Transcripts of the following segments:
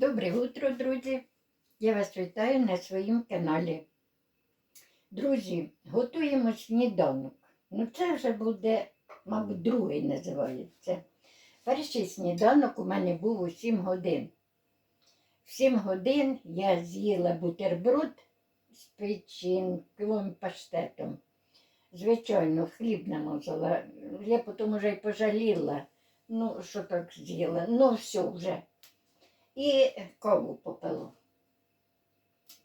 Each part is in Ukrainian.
Добре утро, друзі! Я вас вітаю на своїм каналі. Друзі, готуємо сніданок. Ну, це вже буде, мабуть, другий називається. Перший сніданок у мене був у 7 годин. В 7 годин я з'їла бутерброд з печінковим паштетом. Звичайно, хліб намазала. Я потім вже й пожаліла. Ну, що так з'їла. Ну, все вже і каву попило.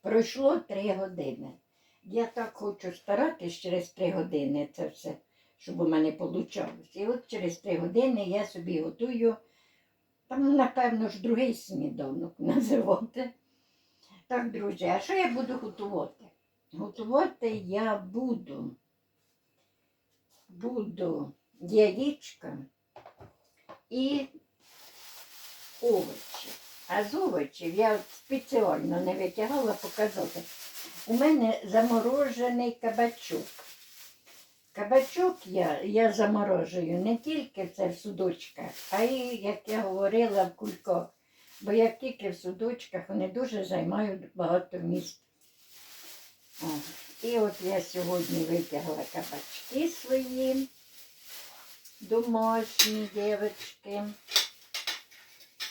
Пройшло три години. Я так хочу старатись через три години це все, щоб у мене вийшло. І от через три години я собі готую, там, напевно, ж другий сніданок називати. Так, друзі, а що я буду готувати? Готувати я буду, буду яєчка і овочі. А з овочів я спеціально не витягала показати. У мене заморожений кабачок. Кабачок я, я заморожую не тільки це в судочках, а й, як я говорила, в кульках. Бо як тільки в судочках, вони дуже займають багато місць. О, І от я сьогодні витягла кабачки свої, домашні дівчатки.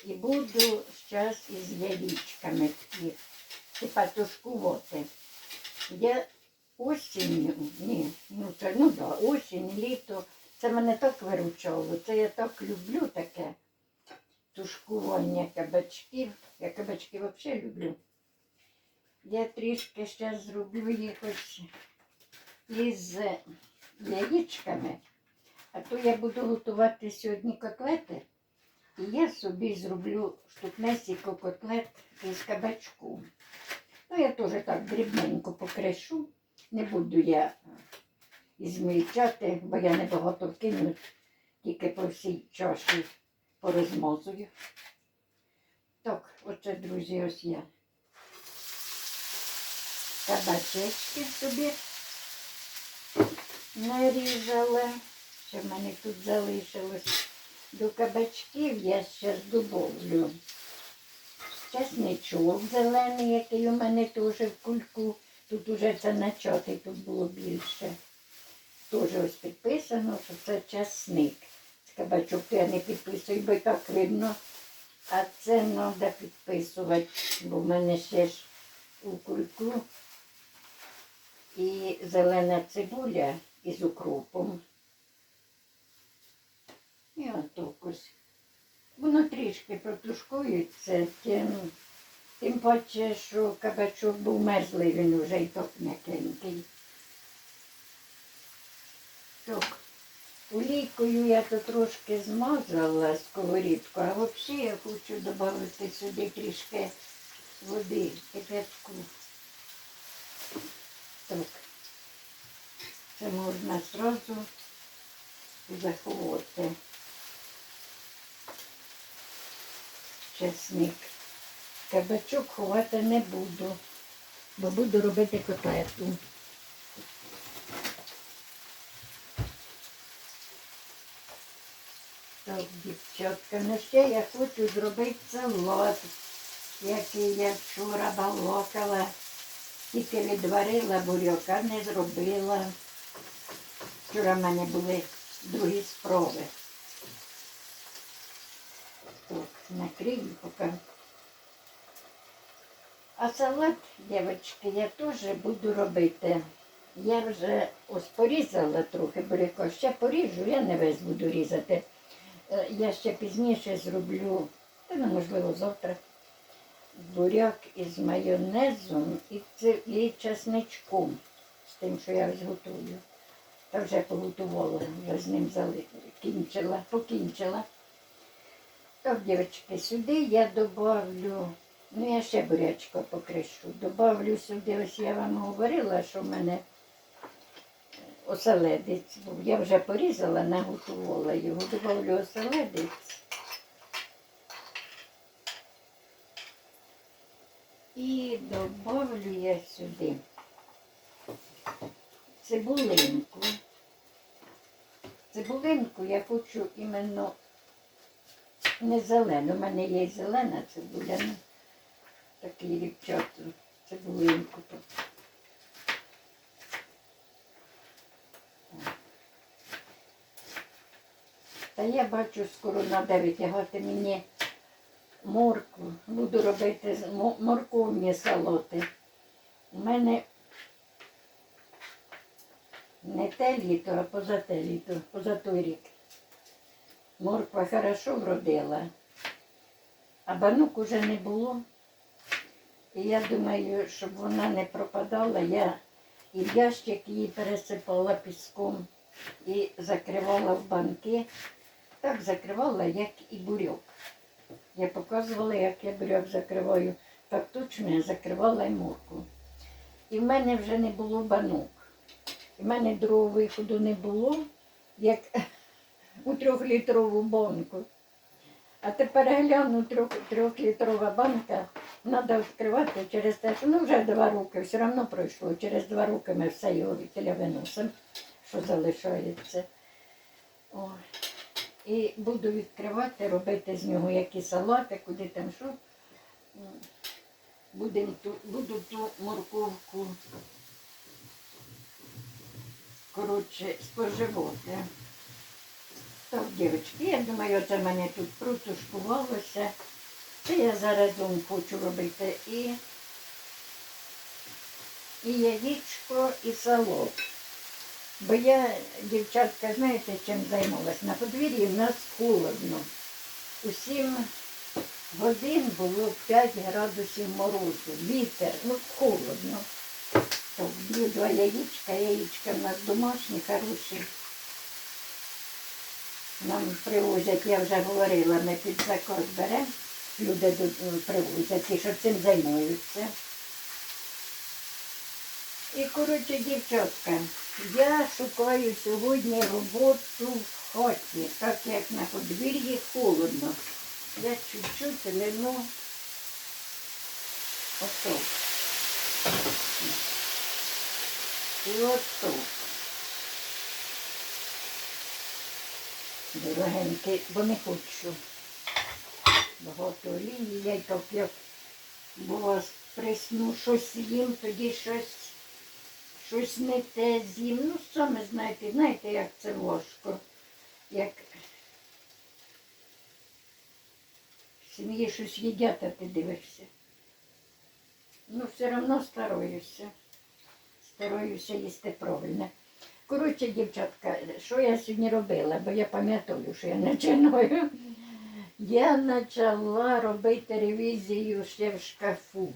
І буду зараз із яєчками їх типа тушкувати. Я осінню, ні, ну це ну да, осінь, літо. Це мене так виручало. Це я так люблю таке тушкування кабачків. Я кабачки взагалі люблю. Я трішки зараз зроблю їх ось із яєчками, а то я буду готувати сьогодні котлети. І я собі зроблю штукнесіко котлет із кабачку. Ну, я теж так дрібненько покришу. Не буду я ізмільчати, бо я небагато вкину, тільки по всій чаші порозмозую. Так, оце, друзі, ось я. Кабачечки собі нарізала. Що в мене тут залишилось. До кабачків я ще добавлю чесничок зелений, який у мене теж в кульку. Тут уже це начатий, тут було більше. Теж ось підписано, що це часник. Кабачок я не підписую, бо так видно. А це треба підписувати, бо в мене ще ж у кульку і зелена цибуля із укропом. І отак. Воно трішки протушкується, тим, тим паче, що кабачок був мерзлий, він вже і так м'якенький. Так, олійкою я то трошки змазала сковорідку, а взагалі я хочу додати сюди трішки води кипятку. Так, це можна одразу заховати. Чесник. Кабачок ховати не буду, бо буду робити котлету. Так, дівчатка, ну ще я хочу зробити салат, який я вчора балокала. Тільки відварила буряка, не зробила. Вчора в мене були другі спроби. Так, накрию поки. А салат, дівчатки, я теж буду робити. Я вже ось порізала трохи буряка. Ще поріжу, я не весь буду різати. Е, Я ще пізніше зроблю, та ну, можливо, завтра, буряк із майонезом і, це, і чесничком, з тим, що я ось готую. Та вже поготувала, вже з ним зали... кінчила, покінчила. Так, дівчатки, сюди я добавлю, ну я ще бурячка покришу. Добавлю сюди, ось я вам говорила, що в мене оселедець був. Я вже порізала, наготувала його. Добавлю оселедець. І добавлю я сюди цибулинку. Цибулинку я хочу іменно не зелену. У мене є зелена цибуля. ну, такий рівчату, цибулинку. Та я бачу, скоро треба витягати мені моркву. Буду робити морковні салати. У мене не те літо, а поза те літо, поза той рік. Морква хорошо вродила, а банук уже не було. І я думаю, щоб вона не пропадала, я і в ящик її пересипала піском і закривала в банки. Так закривала, як і бурьок. Я показувала, як я бурьок закриваю. Так точно я закривала і морку. І в мене вже не було банок. І в мене другого виходу не було, як у трьохлітрову банку. А тепер гляну, трьох, трьохлітрова банка треба відкривати через те, що ну вже два роки, все одно пройшло. Через два роки ми все його відтіля виносимо, що залишається. Ой. І буду відкривати, робити з нього які салати, куди там що. Будем ту, буду ту морковку коротше, споживати. Так, дівчатки, я думаю, це мене тут протушкувалося. Це я заразом хочу робити і, і яєчко, і салат. Бо я, дівчатка, знаєте, чим займалась? На подвір'ї в нас холодно. У 7 годин було 5 градусів морозу. Вітер, ну холодно. Так, два яєчка, яєчка в нас домашні, хороші. Нам привозять, я вже говорила, ми під заказ беремо. Люди привозять, ті, що цим займаються. І, коротше, дівчатка, я шукаю сьогодні роботу в хаті, так як на подвір'ї холодно. Я чуть-чуть лину ото. І ото. Дорогенький, бо не хочу. Багато олії, я й так як було присну, щось їм, тоді щось, щось не те з'їм. Ну, саме знаєте, знаєте, як це важко. Як в сім'ї щось їдять, а ти дивишся. Ну, все одно стараюся. Стараюся їсти правильно. Коротше, дівчатка, що я сьогодні робила, бо я пам'ятаю, що я починаю. Я почала робити ревізію ще в шкафу.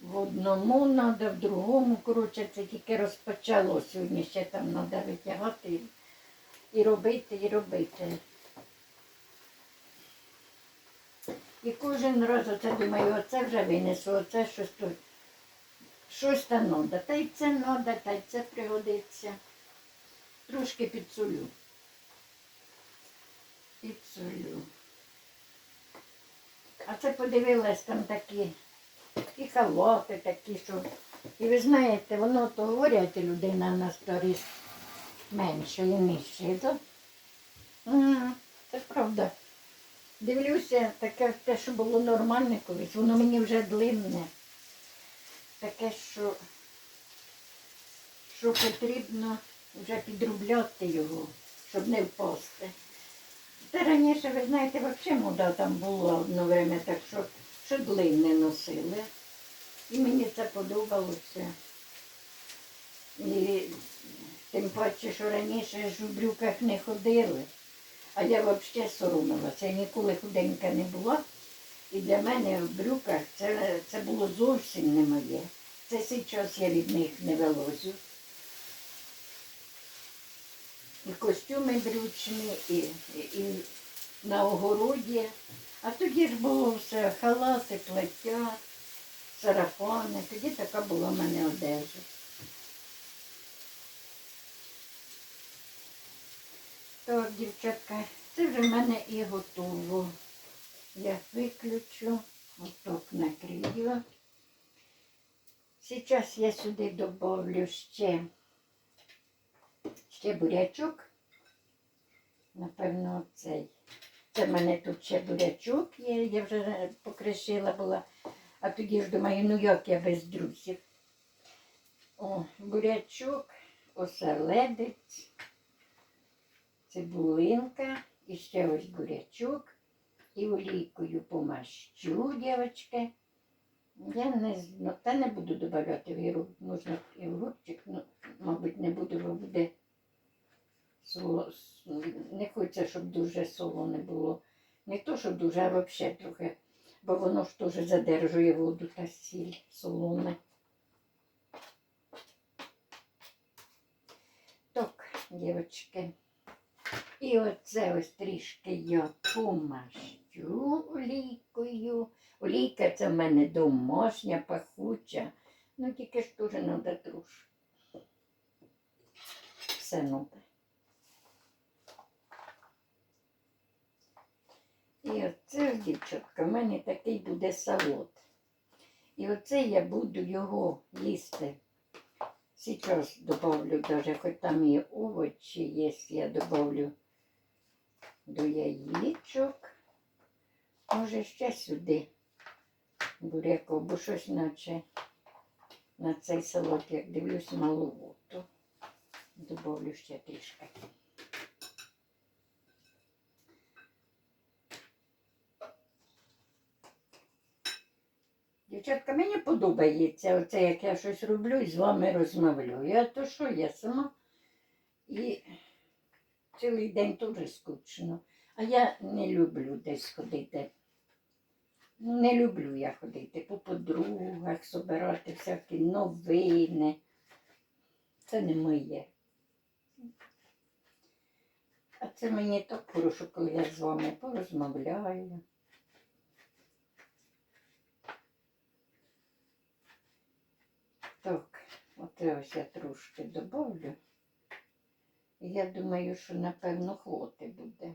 В одному треба, в другому, коротше, це тільки розпочало сьогодні, ще там треба витягати і- робити, і робити. І кожен раз оце думаю, оце вже винесу, оце щось тут. Щось там треба. Та й це треба, та й це пригодиться. Трошки підсолю. Підсолю. А це подивилась там такі і халати такі, що. І ви знаєте, воно то говорять людина на сторіс менше і нижче. Це правда. Дивлюся, таке те, що було нормальне колись, воно мені вже длинне. Таке, що, що потрібно вже підробляти його, щоб не впасти. Та раніше, ви знаєте, взагалі мода там була одно время, так що, що длинне носили. І мені це подобалося. І тим паче, що раніше ж у брюках не ходили. А я взагалі соромилася. Я ніколи худенька не була. І для мене в брюках це, це було зовсім не моє. Це зараз я від них не вилозю. І костюми брючні, і, і, на огороді. А тоді ж було все халати, плаття, сарафани. Тоді така була в мене одежа. Так, дівчатка, це вже в мене і готово. Я виключу, отак накрию. Зараз я сюди добавлю ще, ще бурячок. Напевно, цей. Це в мене тут ще бурячок є, я вже покришила була. А тоді ж думаю, ну як я без друзів. О, бурячок, оселедець, цибулинка, і ще ось бурячок. І олійкою помащу, дівчатки. Я не знаю, та не буду додавати в іру. Можна і в рубчик, ну, мабуть, не буду, бо буде соло. Не хочеться, щоб дуже солоне було. Не то, щоб дуже, а взагалі трохи. Бо воно ж теж задержує воду та сіль солоне. Так, дівчатки. І оце ось трішки я помащу олійкою. Олійка це в мене домашня, пахуча. Ну тільки ж теж треба трошки. Все треба. І оце, дівчатка, в мене такий буде салат. І оце я буду його їсти. Сейчас добавлю даже, хоч там і овочі є, я добавлю до яєчок. Може ще сюди буряку, бо щось наче на цей салат, як дивлюсь, маловато. Добавлю ще трішки. Дівчатка, мені подобається оце, як я щось роблю і з вами розмовляю. А то що я сама і цілий день теж скучно. А я не люблю десь ходити. Ну, не люблю я ходити по подругах, собирати всякі новини. Це не моє. А це мені так хорошо, коли я з вами порозмовляю. Так, оце ось я трошки добавлю. Я думаю, що напевно хвоти буде.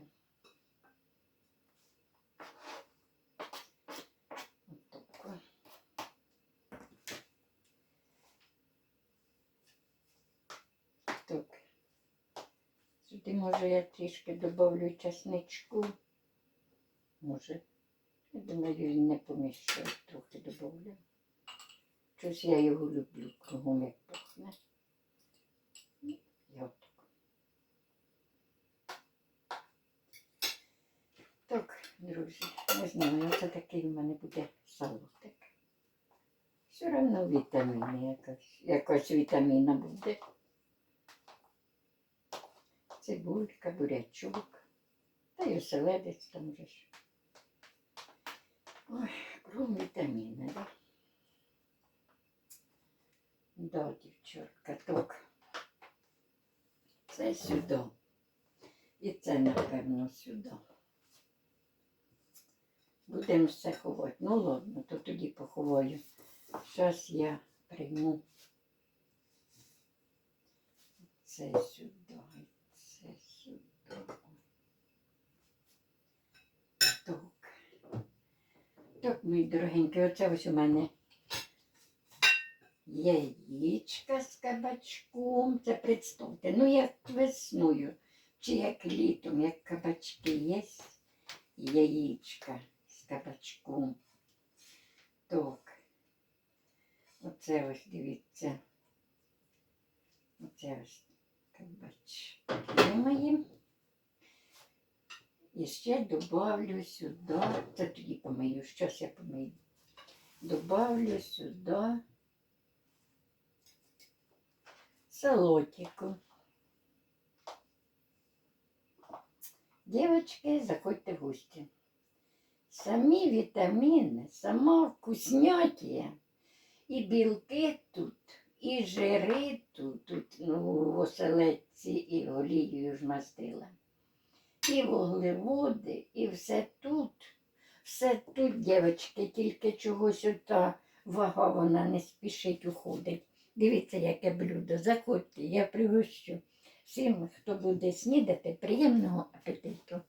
Так. Сюди може я трішки добавлю часничку. Може. Я думаю, він не поміщає, трохи добавлю. Щось я його люблю, кругом як пахне. Я отак. Так, друзі, не знаю, це такий в мене буде салатик. Все одно вітаміни якась, якась вітаміна буде. Цибулька, бурячок. Та й оселедець там же ж. Ой, кром вітаміни, да? Да, дівчатка, так. Це сюди. І це, напевно, сюди. Будемо все ховати. Ну ладно, то тоді поховаю. Зараз я прийму це сюди, це сюди. Так. Так, мої дорогенькі, оце ось у мене яєчка з кабачком. Це представте, ну як весною, чи як літом, як кабачки є, яєчка з кабачком. Так. Оце ось дивіться. Оце ось кабачки мої. І ще добавлю сюди. Це тоді помию. Щось я помию. Добавлю сюди салотику. Дівчатки, заходьте в гості. Самі вітаміни, сама вкуснятія. І білки тут, і жири тут, тут ну, в оселедці і олією ж мастила. І вуглеводи, і все тут. Все тут, дівчатки, тільки чогось ота вага вона не спішить уходить. Дивіться, яке блюдо. Заходьте, я пригощу. Всім, хто буде снідати, приємного апетиту.